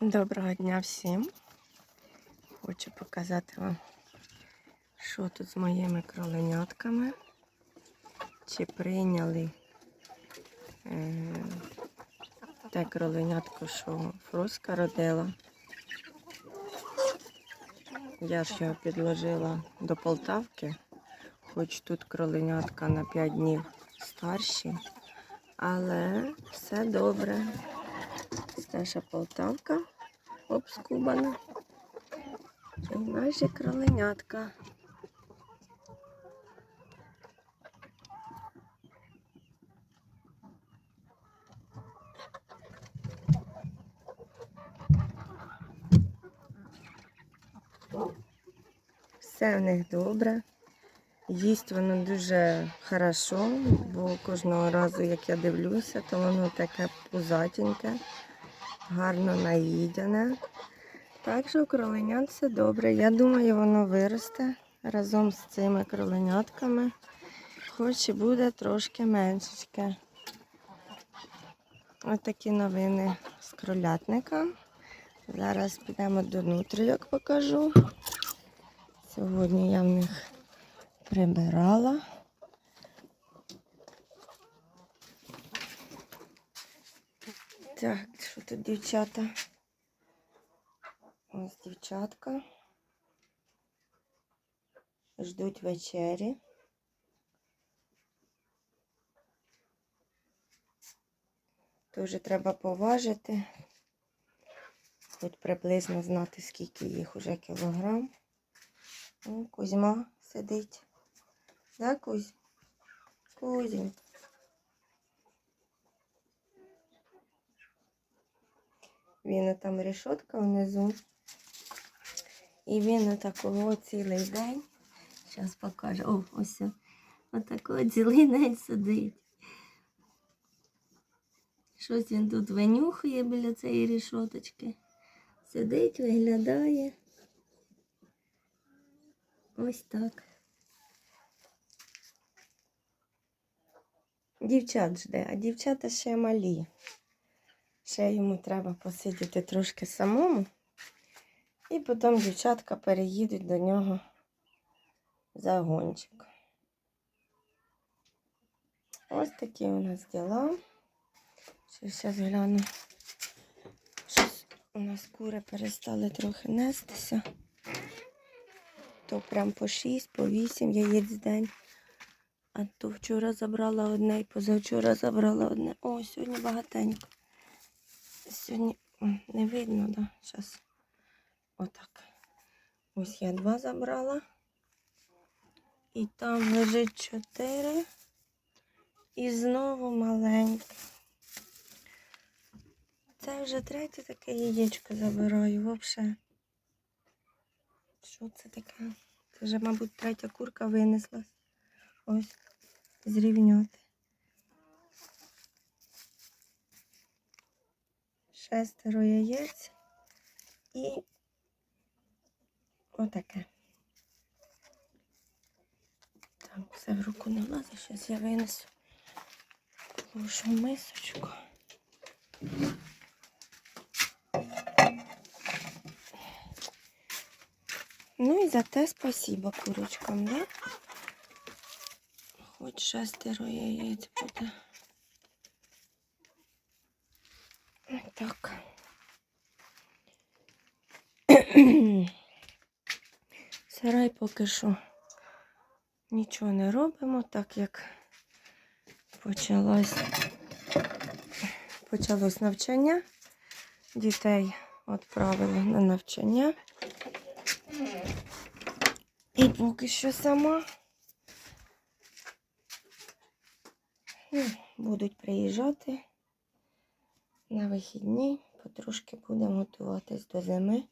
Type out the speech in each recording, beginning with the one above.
Доброго дня всім. Хочу показати вам, що тут з моїми кроленятками. Чи прийняли е, те кроленятко, що Фроська родила. Я ж його підложила до Полтавки, хоч тут кроленятка на 5 днів старші, але все добре. Наша Полтавка обскубана. І наші кроленятка. Все в них добре. Їсть воно дуже хорошо, бо кожного разу, як я дивлюся, то воно таке пузатеньке гарно наїдене. Так що кроленят все добре. Я думаю, воно виросте разом з цими кроленятками, хоч і буде трошки меншечке. Ось такі новини з кролятника. Зараз підемо до нутрійок покажу. Сьогодні я в них прибирала. Так, що тут дівчата? Ось дівчатка. Ждуть вечері. Тоже треба поважити, хоч приблизно знати, скільки їх уже кілограм. Кузьма сидить. Да, Кузь? Кузінь. Він там решетка внизу. І він такого цілий день. Зараз покажу. О, ось. Отакого цілий день сидить. Щось він тут винюхує біля цієї решоточки. Сидить, виглядає. Ось так. Дівчат жде, а дівчата ще малі. Ще йому треба посидіти трошки самому. І потім дівчатка переїдуть до нього загончик. Ось такі у нас діла. Ще зараз гляну. У нас кури перестали трохи нестися. То прям по 6, по 8 яєць в день. А то вчора забрала одне і позавчора забрала одне. О, сьогодні багатенько. Сьогодні не видно, да? Зараз отак. Ось я два забрала. І там лежить чотири. І знову маленьке. Це вже третє таке яєчко забираю взагалі. Що це таке? Це вже, мабуть, третя курка винеслась. Ось зрівняти. Шестеро яєць і отаке. Так, все в руку не влазить, зараз я винесу. Положу мисочку. Ну і за те спасибо курочкам, да? Хоч шестеро яєць буде. Так. Сарай поки що нічого не робимо, так як почалось, почалось навчання. Дітей відправили на навчання. І поки що сама. Ну, Будуть приїжджати на вихідні, потрошки будемо готуватись до зими.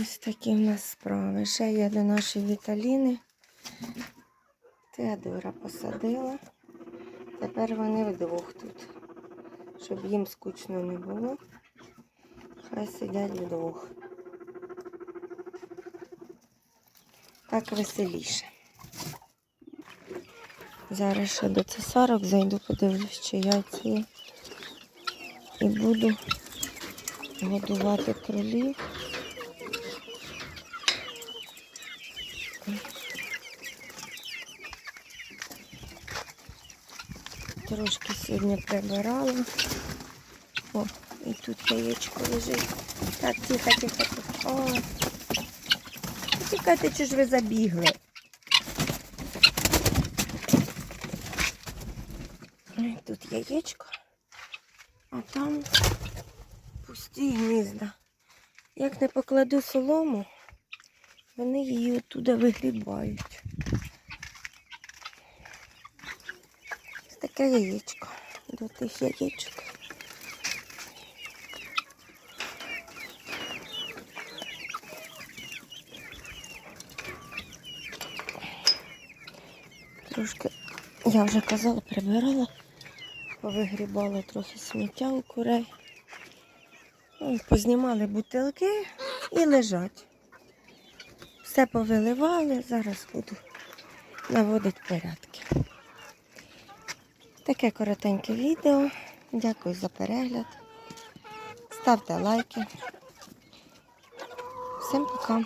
Ось такі в нас справи. Ще є до нашої Віталіни. Теодора посадила. Тепер вони вдвох тут. Щоб їм скучно не було. Хай сидять вдвох. Так веселіше. Зараз ще до цесарок зайду, подивлюсь, чи яйця є. і буду годувати кролів. Трошки сьогодні прибирала. О, і тут яєчко лежить. Так, тихо, тихо, тихо. О. Тікайте, чи ж ви забігли? Тут яєчко, а там пусті гнізда. Як не покладу солому, вони її оттуда вигрібають. Ось таке яєчко до тих яєчок. Трошки, я вже казала, прибирала, повигрібала трохи сміття у курей. Ну, Познімали бутилки і лежать. Все повиливали, зараз буду наводити порядки. Таке коротеньке відео. Дякую за перегляд. Ставте лайки. Всім пока.